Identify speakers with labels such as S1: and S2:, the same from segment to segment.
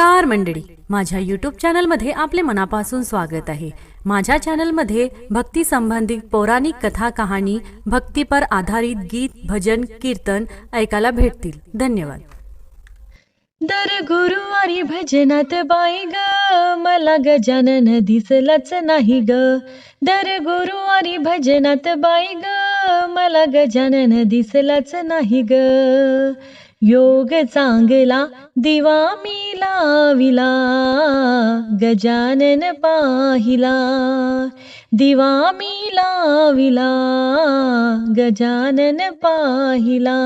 S1: नमस्कार मंडळी. माझ्या यूट्यूब चॅनलमध्ये आपले मनापासून स्वागत आहे. माझ्या चॅनलमध्ये भक्ती संबंधित पौराणिक कथा कहाणी भक्तीपर आधारित गीत भजन कीर्तन ऐकायला भेटतील. धन्यवाद.
S2: दर गुरुवारी भजनात बाई ग मला गजानन दिसलाच नाही ग. दर गुरुवारी भजनात बाई ग मला गजानन दिसलाच नाही ग. योग चांगला दिवा मी लाविला गजानन पाहिला. दिवा मी लाविला गजानन पाहिला.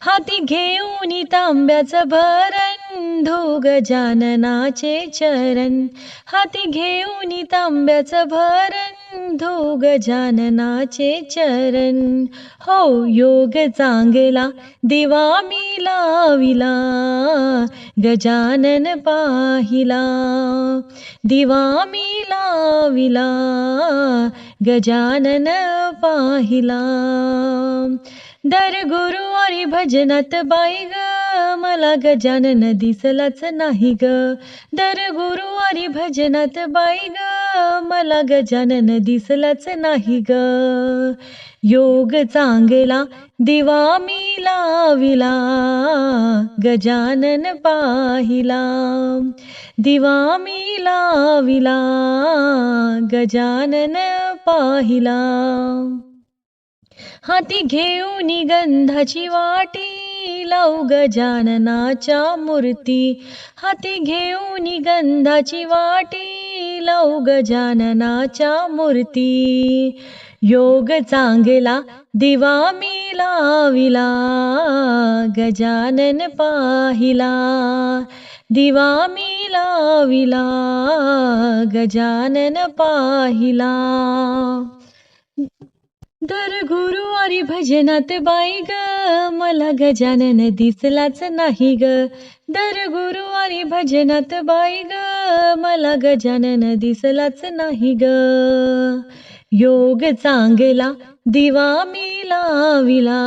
S2: हाती घेऊन तांब्याचं भरण धो गजाननाचे चरण. हाती घेऊन तांब्याचं भरण धो गजाननाचे चरण. हो योग चांगला दिवा मी लाविला गजानन पाहिला. दिवा मी लाविला गजानन पाहिला. दर गुरुवारी भजनात बाई ग मला गजानन दिसलाच नाही ग. दर गुरुवारी भजनात बाई ग मला गजानन दिसलाच नाही ग. योग चांगला दिवा मी लाविला गजानन पाहिला. दिवा मी लाविला गजानन पाहिला. हाती घेऊन गंधाची वाटी लावू गजाननाच्या मूर्ती. हाती घेऊन गंधाची वाटी नऊ गजाननाच्या मूर्ती. योग चांगला दिवा मी लाविला गजानन पाहिला. दिवा मी लाविला गजानन पाहिला. दर गुरुवारी भजनात बाई ग. मला गजानन दिसलाच नाही ग. दर गुरुवारी भजनात बाई ग. मला गजानन दिसलाच नाही ग. योग चांगला दिवा मी लाविला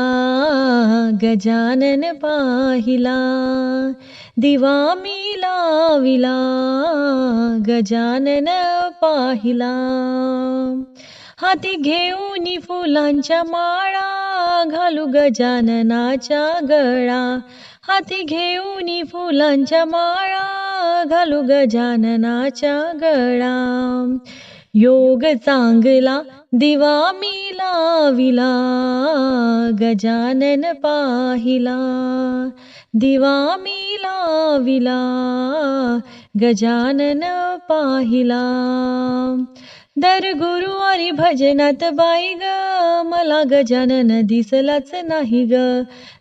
S2: गजानन पाहिला. दिवा मी लाविला गजानन पाहिला. हाती घेऊन फुलांच्या माळा घालू गजाननाच्या गळा. हाती घेऊन फुलांच्या माळा घालू गजाननाच्या गळा. योग चांगला दिवा मी लाविला गजानन पाहिला. दिवा मी लाविला गजानन पाहिला. दर गुरुवारी भजनात बाई ग मला गजानन दिसलाच नाही ग.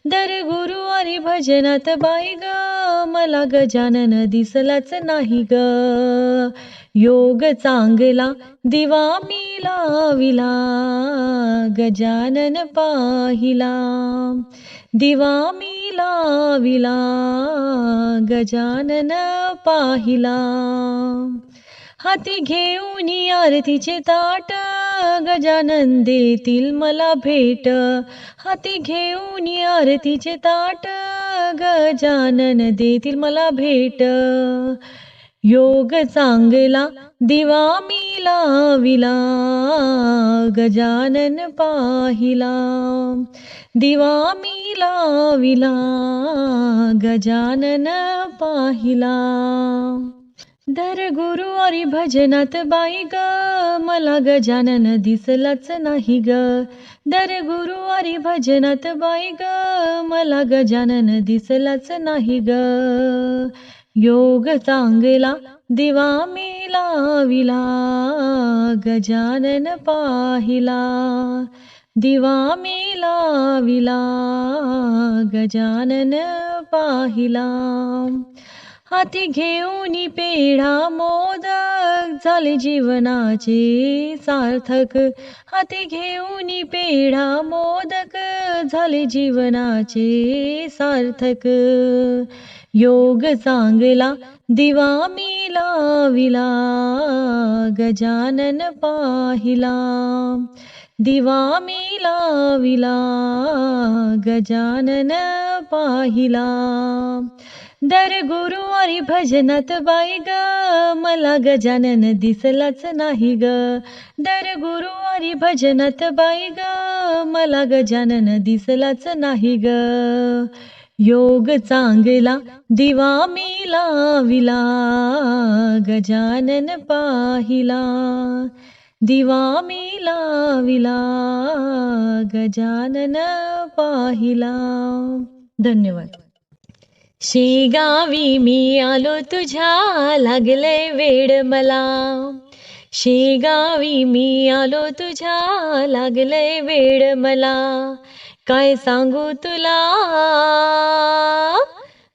S2: दर गुरुवारी भजनात बाई ग मला गजानन दिसलाच नाही ग. योग चांगला दिवा मी लाविला गजानन पाहिला. दिवा मी लाविला गजानन पाहिला. हाती घेऊन आरतीचे ताट गजानन देतील मला भेट. हाती घेऊन आरतीचे ताट गजानन देतील मला भेट. योग चांगला दिवा मी लाविला गजानन पाहिला. दिवा मी लाविला गजानन पाहिला. दर गुरुवारी भजनात बाई ग मला गजानन दिसलाच नाही ग. दर गुरुवारी भजनात बाई ग मला गजानन दिसलाच नाही ग. योग चांगला दिवा मी लाविला गजानन पाहिला। दिवा मी लाविला गजानन पाहिला। हाती घेऊन पेढा मोदक झाले जीवनाचे सार्थक. हाती घेऊन पेढा मोदक झाले जीवनाचे सार्थक. योग चांगला दिवा मी लाविला गजानन पाहिला. दिवा मी लाविला गजानन पाहिला. दर गुरुवारी भजनात बाई ग मला गजानन दिसलाच नाही ग. दर गुरुवारी भजनात बाई ग मला गजानन दिसलाच नाही ग. योग चांगला दिवा मी लाविला गजानन पाहिला. दिवा मी लाविला गजानन पाहिला. धन्यवाद. शेगावी मी आलो तुझ्या लागले वेड मला. शेगावी मी आलो तुझ्या लागले वेड मला. काय सांगू तुला?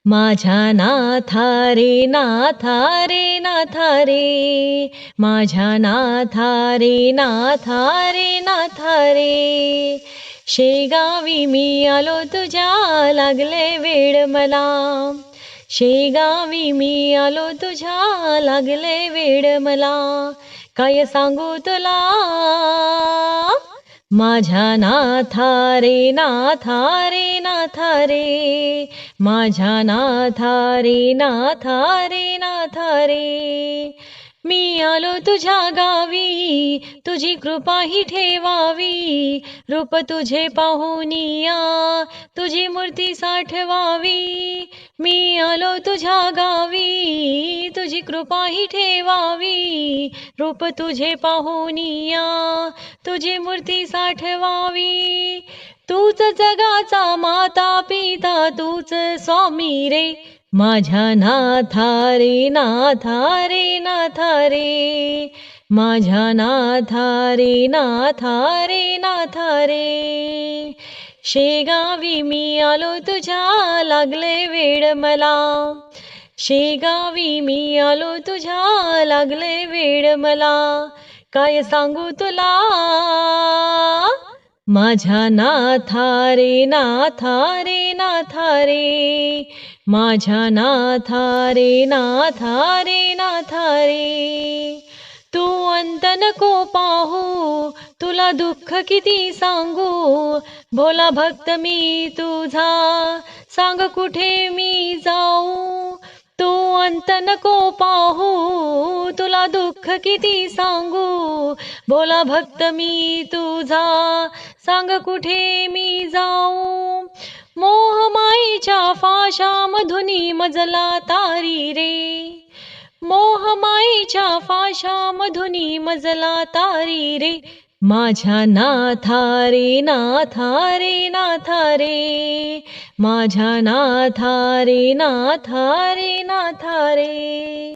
S2: माझ्या नाथा रे नाथा रे नाथा रे माझ्या नाथा रे नाथा रे नाथा रे शेगावी मी आलो तुझ्या लागले वेड मला. शेगावी मी आलो तुझ्या लागले वेड मला. काय सांगू तुला? माझ्या नाथा रे नाथा रे नाथा रे माझ्या नाथा रे नाथा रे नाथा रे मी आलो तुझ्या गावी तुझी कृपा ही ठेवावी. रूप तुझे पाहुनिया तुझी मूर्ती साठवावी. मी आलो तुझ्या गावी तुझी कृपा ही ठेवावी. रूप तुझे पाहुनिया तुझी मूर्ती साठवावी. तूच जगाचा माता पिता तूच स्वामी रे. माझ्या नाथा रे नाथा रे नाथा रे माझ्या नाथा रे नाथा रे नाथा रे शेगावी मी आलो तुझ्या लागले वेड मला. शेगावी मी आलो तुझ्या लागले वेड मला. काय सांगू तुला? माझ्या नाथा रे नाथा रे नाथा रे माझ्या नाथा रे नाथा रे नाथा रे तू अंत नको पाहू तुला दुःख किती सांगू? भोला भक्त मी तुझा सांग कुठे मी जाऊ? तू अंत नको पाहू तुला दुःख किती सांगू? भोला भक्त मी तुझा सांग कुठे मी जाऊ? मोहमाईच्या फाशामधुनी मजला तारी रे. मोहमाईच्या फाशामधुनी मजला तारी रे. माझ्या नाथा रे नाथा रे नाथा रे. माझ्या नाथा रे नाथा रे नाथा रे.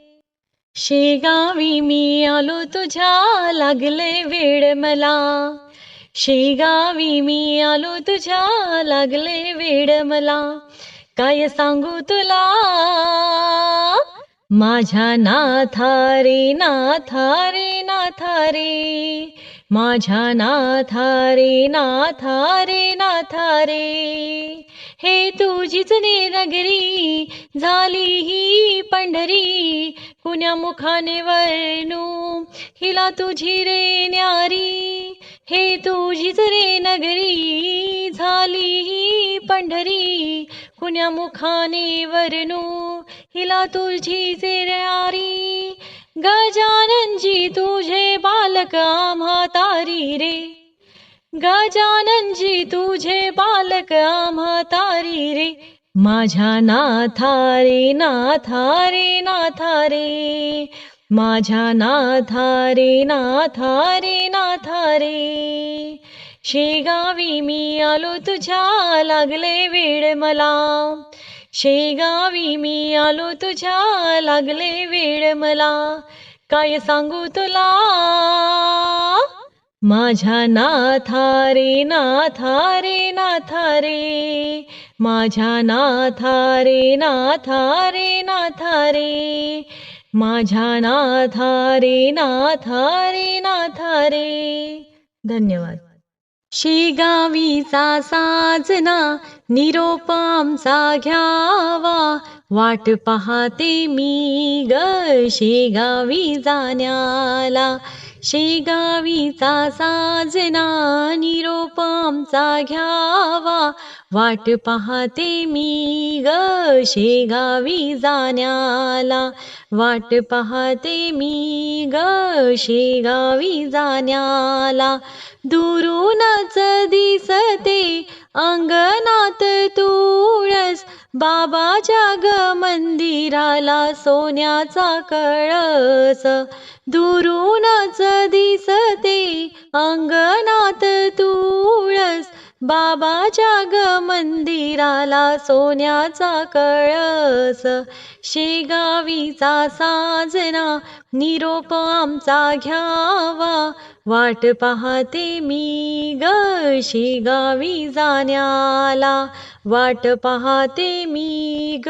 S2: शेगावी मी आलो तुझ्या लागले वेळ मला. शेगावी मी आलो तुझ्या लागले वेड मला काय सांगू तुला? माझ्या नाथा रे नाथा रे नाथा रे माझ्या नाथा रे नाथा रे नाथा रे हे तुझीच नगरी झाली ही पंढरी. कुण्या मुखाने वर्णू हिला तुझी रे न्यारी. हे तुझीच रे नगरी झाली ही पंढरी. कुण्या मुखाने वर्णू हिला तुझी रे न्यारी. बालक आम्हा तारी रे. गजाननजी तुझे बालक आम्हा तारी रे. माझ्या नाथा रे नाथा रे नाथा रे माझ्या नाथा रे नाथा रे नाथा रे शेगावी मी आलो तुझ्या लागले वेड मला. शेगावी मी आलो तुझ्या लागले वेड मला. काय सांगू तुला? माझ्या नाथा रे नाथा रे नाथा रे माझ्या नाथा रे नाथा रे नाथा रे माझ्या नाथा रे नाथा रे नाथा रे धन्यवाद. शेगावीचा साजना निरोप आमचा घ्यावा. वाट पाहते मी ग शेगावी जाण्याला. शेगावीचा साजना निरोप आमचा घ्यावा. वाट पाहते मी ग शेगावी जाण्याला. वाट पाहते मी ग शेगावी जाण्याला. दुरूनच दिसते अंगणात तुळस बाबाच्या ग मंदिराला सोन्याचा कळस. दुरूनच दिसते अंगणात तुळस. बाबाच्या ग मंदिराला सोन्याचा कळस शेगावीचा साजना निरोप आमचा घ्यावा. वाट पाहते मी ग शेगावी जाण्याला. वाट पाहते मी ग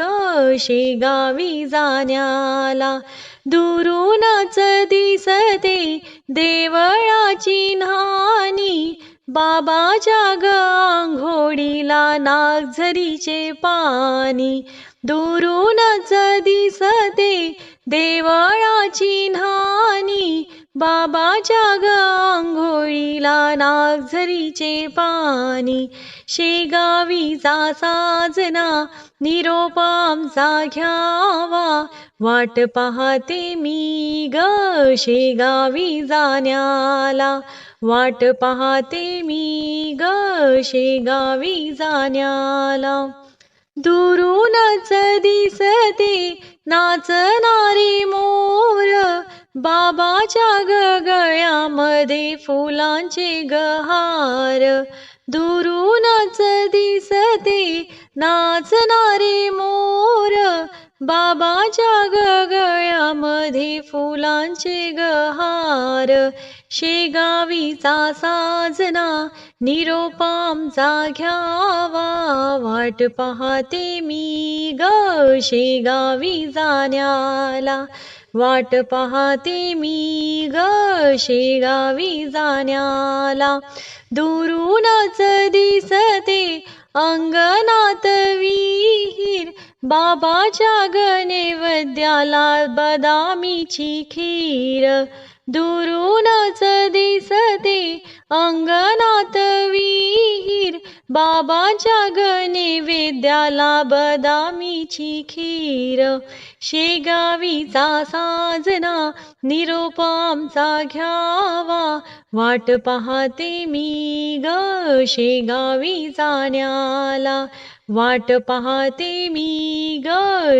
S2: शेगावी जाण्याला. दुरूनच दिसते देवळाची न्हाणी बाबाच्या जाग आंघोळीला नागझरीचे पाणी. दुरूनच दिसते देवळाची न्हाणी. बाबाच्या जाग आंघोळीला नागझरीचे पाणी. शेगावीचा साजना निरोप आमचा घ्यावा. वाट पाहते मी ग शेगावी जाण्याला. वाट पाहते मी ग शेगावी जाण्याला. दुरूनच दिसते नाचणारे मोर. बाबाच्या गगळ्यामध्ये फुलांचे गहार. दुरूनच दिसते नाचणारे मोर. बाबाच्या गगळ्यामध्ये गळ्यामध्ये फुलांचे गहार. शेगावीचा साजना निरोपामचा घ्यावा. वाट पाहते मी ग शेगावी जाण्याला. वाट पाहते मी ग शेगावी जाण्याला. दुरूनच दिसते अंगणात विहीर बाबाच्या गणेवद्याला बदामीची खीर. दुरूनच दिसते अंगणात विहीर बाबाच्या ग नैवेद्याला बदामीची खीर. शेगावीचा साजना निरोप आमचा घ्यावा. वाट पाहते मी ग शेगावी जाण्याला वाट पाहते मी ग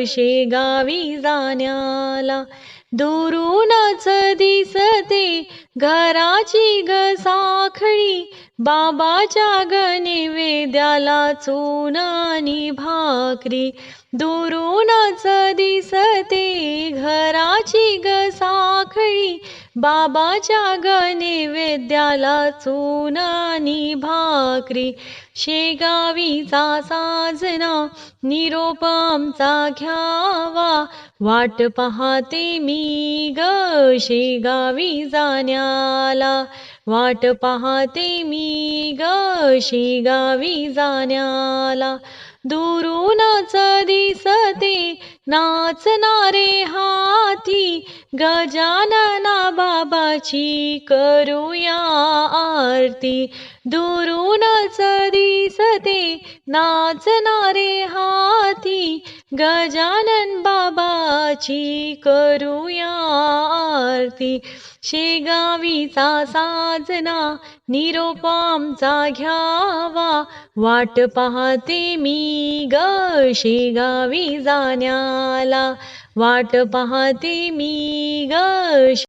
S2: शेगावी जाण्याला दुरूनच दिसते घराची ग साखळी. बाबाच्या ग नैवेद्याला चुनानी भाकरी. दुरूनच दिसते घराची ग साखळी. बाबाच्या ग नैवेद्याला चुनानी भाकरी. शेगावीचा साजना निरोप आमचा घ्यावा. वाट पाहते मी ग शेगावी जाण्याला. वाट पाहते मी गशी गावी जाण्याला. दुरूनच दिसते नाचणारे हाती गजानना बाबाची करूया आरती. दुरूनच दिसते नाचणारे हाती गजानन बाबाची करूया आरती. शेगावीचा साजना निरोप आमचा घ्यावा. वाट पाहते मी ग शेगावी जाण्याला. वाट पाहते मी ग